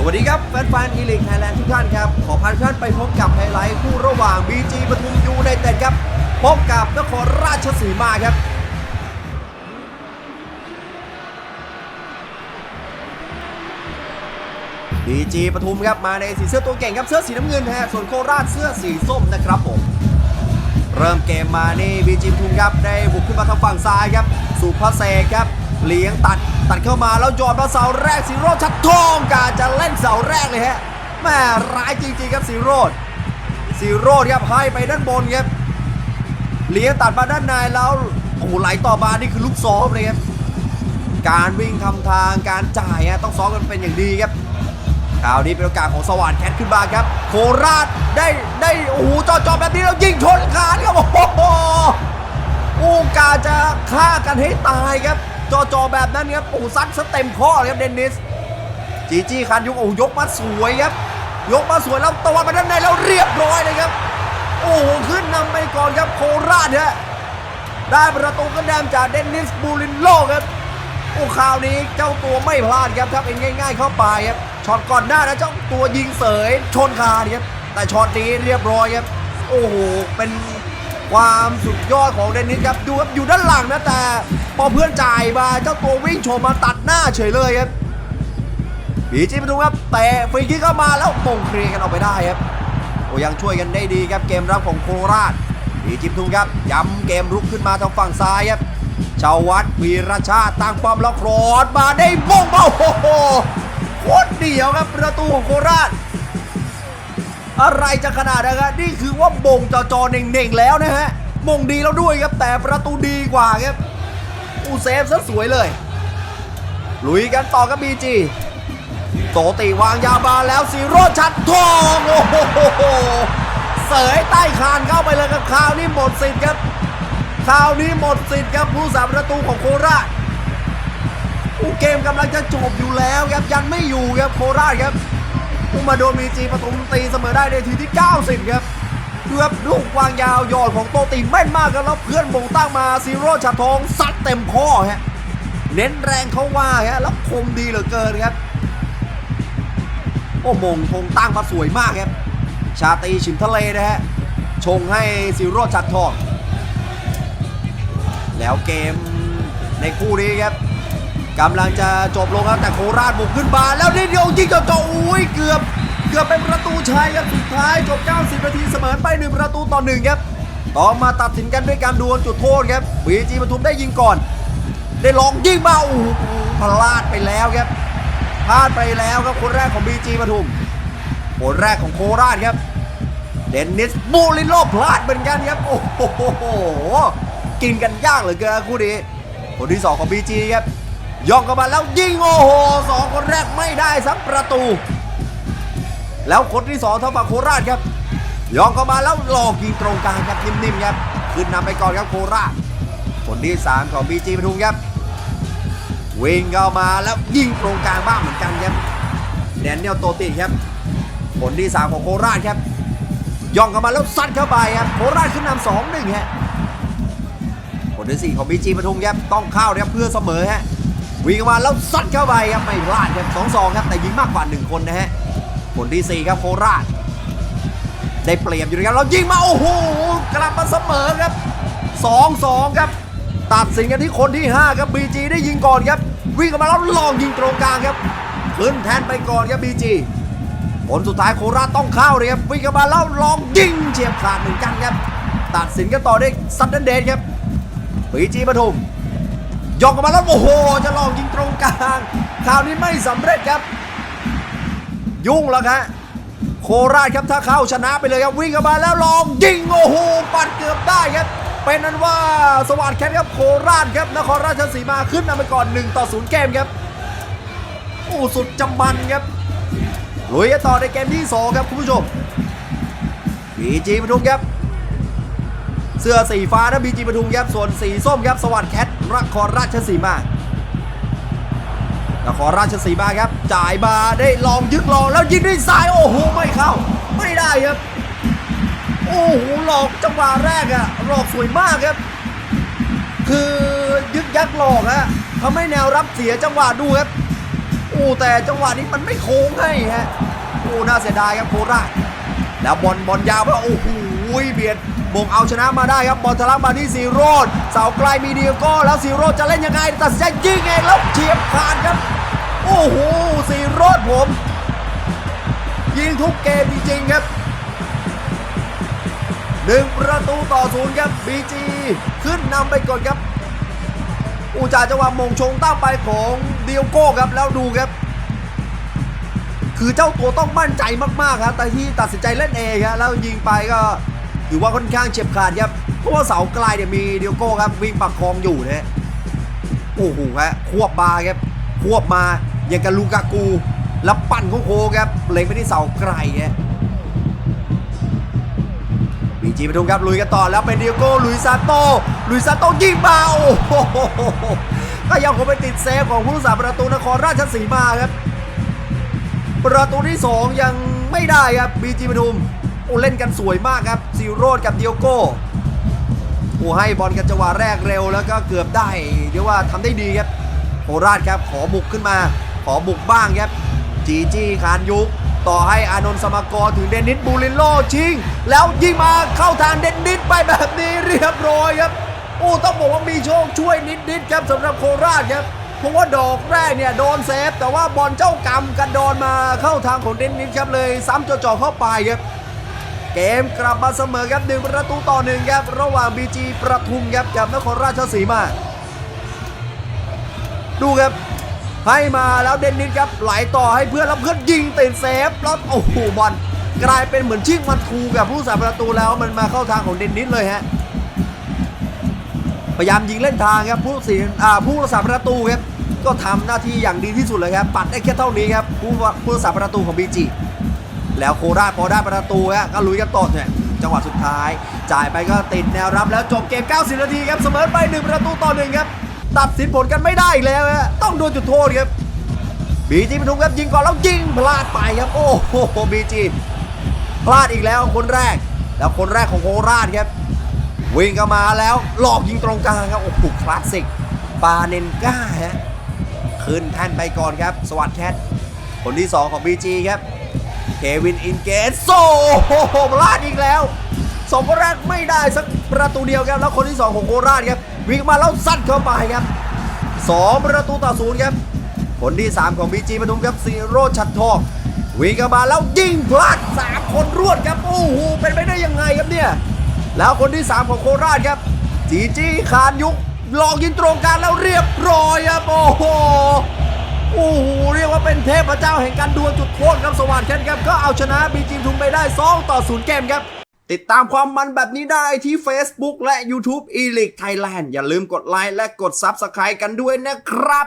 สวัสดีครับ แฟนๆอีลิกไทยแลนด์ทุกท่านครับ ขอพาทุกท่านไปพบกับไฮไลท์คู่ระหว่าง BG ปทุมยูไนเต็ดครับ พบกับนครราชสีมาครับบีจีปทุมครับมาในสีเสื้อตัวเก่งครับเสื้อสีน้ำเงินฮะส่วนโคราชเสื้อสีส้มนะครับผมเริ่มเกมมานี่บีจีปทุมครับได้บุกขึ้นมาทางฝั่งซ้ายครับสุภเสกครับเลี้ยงตัด ตัดเข้ามาแล้วยอดมาเสาแรกสีโรดชัดทองการจะเล่นเสาแรกเลยฮะแม่ร้ายจริงๆครับสีโรดสีโรดครับให้ไปด้านบนครับเลี้ยงตัดมาด้านในแล้วโอ้โหไหลต่อมานี่คือลูกซ้อมเลยครับการวิ่งทำทางการจ่ายฮะต้องซ้อมกันเป็นอย่างดีครับคราวนี้เป็นโอกาสของสว่านแคทขึ้นมาครับ โคราชได้ได้โอ้โหจอจอแบบนี้แล้วยิงชนคานครับโอ้โหโอกาสจะฆ่ากันให้ตายครับ จอจอแบบนั้นครับโอ้ซัดซะเต็มข้อเลยครับเดนนิสจีจี้คันยุกโอ้ยกมาสวยครับ ยกมาสวยแล้วตะวันมาด้านในแล้วเรียบร้อยเลยครับ โอ้โหขึ้นนำไปก่อนครับโคราชฮะได้ประตูกระแดมจากเดนนิสบูรินโลครับโอ้คราวนี้เจ้าตัวไม่พลาดครับถ้าเป็นง่าย ๆ เข้าไปครับช็อตก่อนหน้านะเจ้าตัวยิงเสยชนคานครับแต่ช็อตนี้เรียบร้อยครับโอ้โหเป็น ความสุดยอดของเดนนิสครับดูครับอยู่ด้านหลังนะแต่พอเพื่อนจ่ายมาเจ้าตัววิ่งชนมาตัดหน้าเฉยเลยครับบีจีปทุมครับแต่ฟรีคิกเข้ามาแล้วมงเคลียร์กันออกไปได้ครับโอ้ยังช่วยกันได้ดีครับเกมรับของโคราชบีจีปทุมครับย้ำเกมรุกขึ้นมาทางฝั่งซ้ายครับชาววัดวีรชาติตั้งป้อมแล้วโครดมาได้มงมาโอ้โหโคตรเดี่ยวครับประตูของโคราช อะไรจะขนาดนะครับนี่คือว่าบงจอจอเน่งๆแล้วนะฮะมงดีแล้วด้วยครับแต่ประตูดีกว่าครับอูเซฟซะสวยเลย ลุยกันต่อกับบีจีโตติวางยาบาแล้วสีโรชัดทองโอ้โหเสยใต้คานเข้าไปเลยครับคราวนี้หมดสิทธิ์ครับคราวนี้หมดสิทธิ์ครับผู้สาประตูของโคราชอู้เกมกำลังจะจบอยู่แล้วครับยังไม่อยู่ครับโคราชครับ อู้มาโดนมีจีปทุมตีเสมอได้ในทีที่ 90 ครับดูครับลูกวางยาวยอดของโตติแม่นมากครับแล้วเพื่อนบงตั้งมาซีโร่ชัดทองซัดเต็มข้อฮะเน้นแรงเขาว่าฮะแล้วคมดีเหลือเกินครับ โอ้มงทงตั้งมาสวยมากครับ ชาตีฉิมทะเลนะฮะชงให้ซีโร่ชัดทองแล้วเกมในคู่นี้ครับ กำลังจะจบลงครับแต่โคราชบุกขึ้นมาแล้วนิดเดียวยิงจ่อๆอุ้ยเกือบ เกือบเป็นประตูชัยครับสุดท้ายจบ 90 นาทีเสมอไป 1 ประตูต่อ 1 ครับต้องมาตัดสินกันด้วยการดวลจุดโทษครับบีจีปทุมได้ยิงก่อน ได้ลองยิงมาโอ้โหพลาดไปแล้วครับพลาดไปแล้วครับคนแรกของบีจีปทุมคนแรกของโคราชครับเดนนิสบูริโลพลาดเหมือนกันครับโอ้โหกินกันยากเหลือเกินคู่นี้คนที่2ของ BG ครับ ย่องเข้ามาแล้วยิงโอ้โหสองคนแรกไม่ได้สักประตู แล้วคนที่2ทางฝั่งโคราชครับย่องเข้ามาแล้วหลอกยิงตรงกลางครับนิ่มๆครับขึ้นนำไปก่อนครับโคราชคนที่3ของ BG ปทุมครับวิ่งเข้ามาแล้วยิงตรงกลางบ้างเหมือนกันครับแดนเนียลโตติครับคนที่3ของโคราชครับย่องเข้ามาแล้วซัดเข้าไปครับโคราชขึ้นนำสองหนึ่งฮะคนที่สี่ของบีจีปทุมครับต้องเข้าครับเพื่อเสมอฮะ วิ่งเข้ามาแล้วซัดเข้าไปครับไม่พลาดครับสองสองครับแต่ยิงมากกว่าหนึ่งคนนะฮะคนที่สี่ครับโคราช ได้เปรียบอยู่นะครับแล้วยิงมาโอ้โหกลับมาเสมอครับสองสองครับ ตัดสินกันที่คนที่ห้าครับบีจีได้ยิงก่อนครับ วิ่งเข้ามาแล้วลองยิงตรงกลางครับขึ้นแทนไปก่อนครับบีจีผลสุดท้ายโคราชต้องเข้าเลยครับวิ่งเข้ามาแล้วลองยิงเฉียบขาดเหมือนกันครับ ตัดสินกันต่อได้ซัดเดนเดนครับปีจีปทุม ย่องเข้ามาแล้วโอ้โห จะลองยิงตรงกลางคราวนี้ไม่สำเร็จครับ ยุ่งแล้วครับโคราชครับถ้าเข้าชนะไปเลยครับวิ่งเข้ามาแล้วลองยิงโอ้โหปัดเกือบได้ครับ เป็นนั้นว่าสวัสดิ์แคทครับโคราชครับนครราชสีมาขึ้นนำไปก่อน1ต่อ0เกมครับโอ้สุดจำมันครับลุยต่อในเกมที่2ครับคุณผู้ชมบีจีปทุมครับ เสื้อสีฟ้านะบีจีปทุมครับส่วนสีส้มครับสวัสด์แคทนครราชสีมานครราชสีมาครับ จ่ายมาได้ลองยึกลองแล้วยิงด้วยซ้ายโอ้โหไม่เข้า ไม่ได้ครับ โอ้โหหลอกจังหวะแรกอะหลอกสวยมากครับ คือยึกยักหลอกฮะทำให้แนวรับเสียจังหวะดูครับโอ้แต่จังหวะนี้มันไม่โค้งให้ฮะโอ้น่าเสียดายครับโคราชแล้วบอลบอลยาวว่าโอ้โหเบียด มงเอาชนะมาได้ครับบอลทะลักมาที่ซีโรดเสาไกลมีเดียโก้แล้วซีโรดจะเล่นยังไงตัดสินใจยิงเองแล้วเฉียบขาดครับ โอ้โหซีโรดผม ยิงทุกเกมจริงๆครับหนึ่งประตูต่อศูนย์ครับบีจีขึ้นนำไปก่อนครับอูจ่าจังหวะมงชงตั้งไปของเดียโก้ครับแล้วดูครับคือเจ้าตัวต้องมั่นใจมากๆครับ แต่ที่ตัดสินใจเล่นเองครับแล้วยิงไปก็ ถือว่าค่อนข้างเฉียบขาดครับ เพราะว่าเสาไกลเนี่ยมีเดียโก้ครับวิ่งปักคองอยู่นะโอ้โหฮะควบมาครับควบมาอย่างกับลูกากู แล้วปั่นโค้งครับเล็งไปที่เสาไกลฮะบีจีปทุมครับลุยกันต่อแล้วเป็นเดียโก้ลุยซาโต้ลุยซาโต้ยิงมาโอ้โหก็ยังคงไปติดเซฟของผู้รักษาประตูนครราชสีมาครับ ประตูที่ 2 ยังไม่ได้ครับบีจีปทุม โอ้เล่นกันสวยมากครับซิโรดกับเดียโก้โอ้ให้บอลกันจังหวะแรกเร็วแล้วก็เกือบได้เรียกว่าทำได้ดีครับโคราชครับขอบุกขึ้นมา ขอบุกบ้างครับจีจี้คานยุกต่อให้อานนท์สมากรถึงเดนนิสบูลินโลชิง แล้วยิงมาเข้าทางเดนนิสไปแบบนี้เรียบร้อยครับ โอ้ต้องบอกว่ามีโชคช่วยนิดๆครับสำหรับโคราชครับเพราะว่าดอกแรกเนี่ยโดนเซฟ แต่ว่าบอลเจ้ากรรมกระโดนมาเข้าทางของเดนนิสครับเลย ซ้ำจ่อๆเข้าไปครับ เกมกลับมาเสมอครับหนึ่งประตูต่อหนึ่งครับ ระหว่างบีจีประทุมครับกับนครราชสีมา ดูครับ ให้มาแล้วเดนนิสครับไหลต่อให้เพื่อนแล้วเพื่อนยิงติดเซฟแล้วโอ้โหบอลกลายเป็นเหมือนชิงมันทูกับผู้สาประตูแล้วมันมาเข้าทางของเดนนิสเลยฮะพยายามยิงเล่นทางครับผู้สีอ่าผู้รักษาประตูครับก็ทำหน้าที่อย่างดีที่สุดเลยครับปัดได้แค่เท่านี้ครับผู้ผู้รักษาประตูของบีจี แล้วโคราชพอได้ประตูฮะก็ลุยกันต่อเนี่ยจังหวะสุดท้าย จ่ายไปก็ติดแนวรับแล้วจบเกม 90 นาทีครับเสมอไป 1 ประตูต่อหนึ่งครับ ตัดสินผลกันไม่ได้อีกแล้วฮะต้องโดนจุดโทษครับบีจีปทุมครับยิงก่อนแล้วยิงพลาดไปครับโอ้โหบีจีพลาดอีกแล้วคนแรก แล้วคนแรกของโคราชครับ วิ่งเข้ามาแล้วหลอกยิงตรงกลางครับโอ้โหคลาสสิกปาเนนก้าฮะขึ้นแท่นไปก่อนครับ สวัสดแคทคนที่สองของ BG ครับ เควินอินเกตโซโอ้โหพลาดอีกแล้วสองคนแรกไม่ได้สักประตูเดียวครับแล้วคนที่2ของโคราชครับวิ่งมาแล้วซัดเข้าไปครับ2ประตูต่อศูนย์ครับคนที่3ของบีจีปทุมครับซีโรชัดทองวิ่งเข้ามาแล้วยิงพลาด3คนรวดครับโอ้โหเป็นไปได้ยังไงครับเนี่ยแล้วคนที่3ของโคราชครับจีจีคานยุกลองยิงตรงกลางแล้วเรียบร้อยครับโอ้โหโอ้โหเรียกว่า เป็นเทพเจ้าแห่งการดวลจุดโทษครับสว่านแคนครับก็เอาชนะบีจีทุมไปได้ 2 ต่อ 0 เกมครับ ติดตามความมันแบบนี้ได้ที่ Facebook และ YouTube e l e a g u e Thailand อย่าลืมกดไลค์และกด Subscribe กันด้วยนะครับ